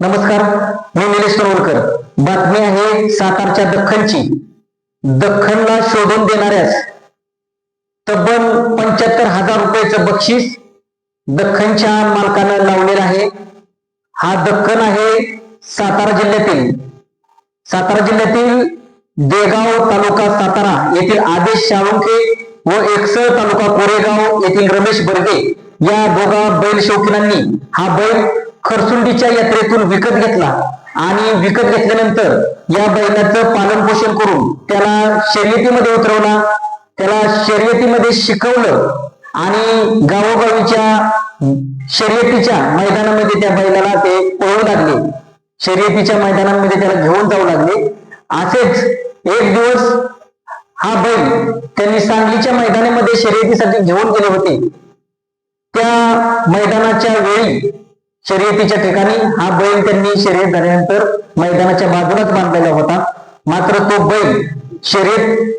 नमस्कार मी निलेश तरोडकर बातमी आहे सातारच्या दख्खनची. दख्खनला शोधून देणाऱ्यास तब्बल पंच्याहत्तर हजार रुपयाचं बक्षीस दख्खनच्या मालकानं लावलेलं आहे. हा दख्खन आहे सातारा जिल्ह्यातील. सातारा जिल्ह्यातील देगाव तालुका सातारा येथील आदेश शाळुंके व एकसळ तालुका कोरेगाव येथील रमेश बर्गे या दोघा बैल शौकीनांनी हा बैल खरसुंडीच्या यात्रेतून विकत घेतला. आणि विकत घेतल्यानंतर या बैलाचं पालन पोषण करून त्याला शर्यतीमध्ये उतरवला. त्याला शर्यतीमध्ये शिकवलं. आणि गावोगावीच्या शर्यतीच्या मैदानामध्ये त्या बैलाला ते पळू लागले. शर्यतीच्या मैदानामध्ये त्याला घेऊन जाऊ लागले. असेच एक दिवस हा बैल त्यांनी सांगलीच्या मैदानामध्ये शर्यतीसाठी घेऊन गेले होते. त्या मैदानाच्या वेळी शर्यतीच्या ठिकाणी हा बैल त्यांनी शर्यत झाल्यानंतर मैदानाच्या बाजूलाच बांधलेला होता. मात्र तो बैल शर्यत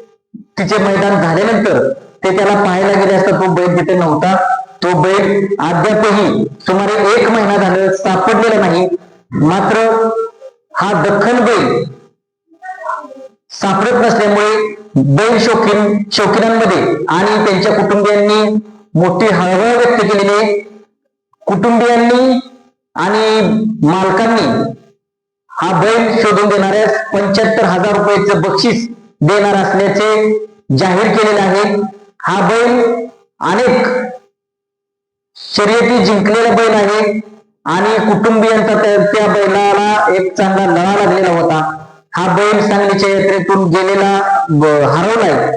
तिचे मैदान झाल्यानंतर ते त्याला पाहायला गेले असता तो बैल तिथे नव्हता. तो बैल अद्यापही सुमारे एक महिना झालं सापडलेला नाही. मात्र हा दख्खन बैल सापडत नसल्यामुळे बैल शौकीन शौकीनांमध्ये आणि त्यांच्या कुटुंबियांनी मोठी हळहळ व्यक्त केलेली आहे. कुटुंबियांनी आणि मालकांनी हा बैल शोधून देणाऱ्यास पंच्याहत्तर हजार रुपयाचं बक्षीस देणार असल्याचे जाहीर केलेले आहे. हा बैल अनेक शर्यती जिंकलेला बैल आहे आणि कुटुंबियांचा त्या त्या बैलाला एक चांगला लढा लागलेला होता. हा बैल सांगलीच्या यात्रेतून गेलेला हरवलाय.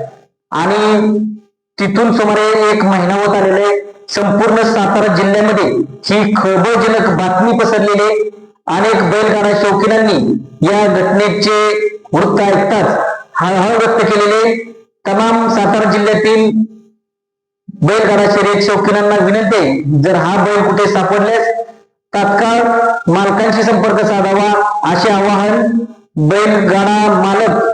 आणि तिथून सुमारे एक महिना होत आलेला आहे संपूर्ण सातारा जिल्ह्यामध्ये ही खळबळजनक बातमी पसरलेली आहे. अनेक बैलगाडा शौकीनांनी या घटनेचे वृत्त ऐकताच हळहळ व्यक्त केलेले तमाम सातारा जिल्ह्यातील बैलगाडा शर्यत शौकीनांना विनंती आहे जर हा बैल कुठे सापडल्यास तात्काळ मालकांशी संपर्क साधावा असे आवाहन बैलगाडा मालक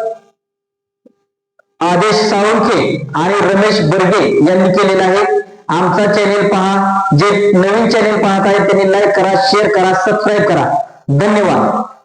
आदेश साळुंखे आणि रमेश बर्गे यांनी केलेलं आहे. आमचा चॅनेल पहा. जे नवीन चॅनेल पाहत आहेत त्यांनी लाईक करा शेअर करा सबस्क्राईब करा. धन्यवाद.